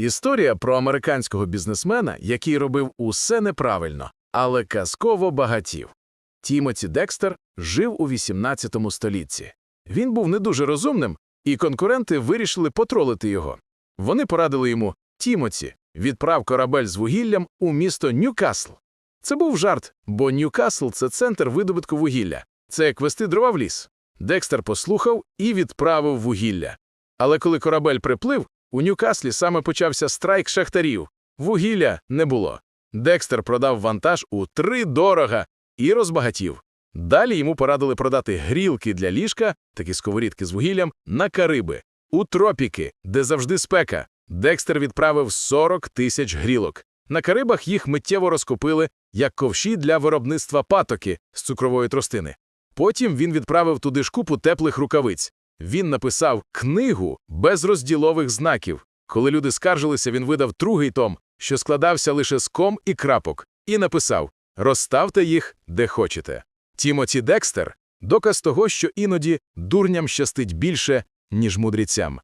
Історія про американського бізнесмена, який робив усе неправильно, але казково багатів. Тімоті Декстер жив у 18 столітті. Він був не дуже розумним, і конкуренти вирішили потролити його. Вони порадили йому Тімоті, відправ корабель з вугіллям у місто Ньюкасл. Це був жарт, бо Ньюкасл – це центр видобутку вугілля. Це як вести дрова в ліс. Декстер послухав і відправив вугілля. Але коли корабель приплив, у Ньюкаслі саме почався страйк шахтарів. Вугілля не було. Декстер продав вантаж у три дорога і розбагатів. Далі йому порадили продати грілки для ліжка, такі сковорідки з вугіллям, на Кариби, у тропіки, де завжди спека. Декстер відправив 40 тисяч грілок. На Карибах їх миттєво розкупили як ковші для виробництва патоки з цукрової тростини. Потім він відправив туди ж купу теплих рукавиць. Він написав книгу без розділових знаків. Коли люди скаржилися, він видав другий том, що складався лише з ком і крапок, і написав «Розставте їх, де хочете». Тімоті Декстер – доказ того, що іноді дурням щастить більше, ніж мудрецям.